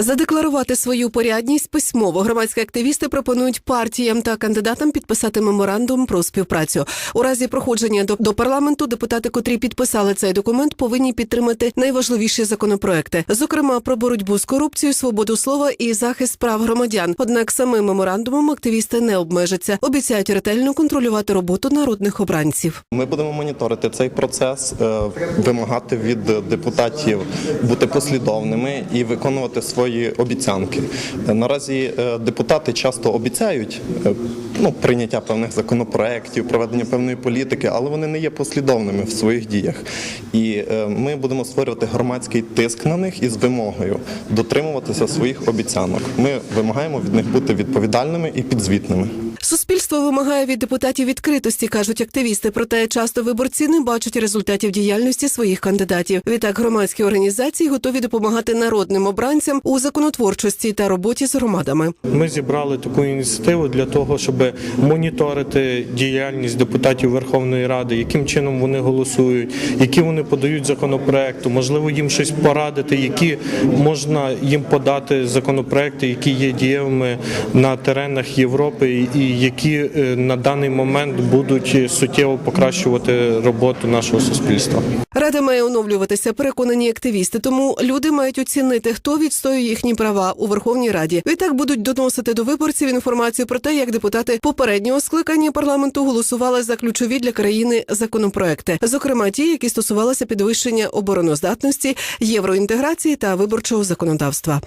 Задекларувати свою порядність письмово громадські активісти пропонують партіям та кандидатам підписати меморандум про співпрацю. У разі проходження до, до парламенту депутати, котрі підписали цей документ, повинні підтримати найважливіші законопроекти, зокрема про боротьбу з корупцією, свободу слова і захист прав громадян. Однак самим меморандумом активісти не обмежаться, обіцяють ретельно контролювати роботу народних обранців. Ми будемо моніторити цей процес, е, вимагати від депутатів бути послідовними і виконувати свої обіцянки. Е, Наразі е, депутати часто обіцяють е, ну, прийняття певних законопроєктів, проведення певної політики, але вони не є послідовними в своїх діях. І е, ми будемо створювати громадський тиск на них із вимогою дотримуватися своїх обіцянок. Ми вимагаємо від них бути відповідальними і підзвітними. Суспільство вимагає від депутатів відкритості, кажуть активісти. Проте часто виборці не бачать результатів діяльності своїх кандидатів. Відтак громадські організації готові допомагати народним обранцям у законотворчості та роботі з громадами. Ми зібрали таку ініціативу для того, щоб моніторити діяльність депутатів Верховної Ради, яким чином вони голосують, які вони подають законопроекти, можливо, їм щось порадити, які можна їм подати законопроекти, які є дієвими на теренах Європи, і які е, на даний момент будуть суттєво покращувати роботу нашого суспільства. Рада має оновлюватися, переконані активісти. Тому люди мають оцінити, хто відстоює їхні права у Верховній Раді. Відтак будуть доносити до виборців інформацію про те, як депутати попереднього скликання парламенту голосували за ключові для країни законопроекти, зокрема ті, які стосувалися підвищення обороноздатності, євроінтеграції та виборчого законодавства.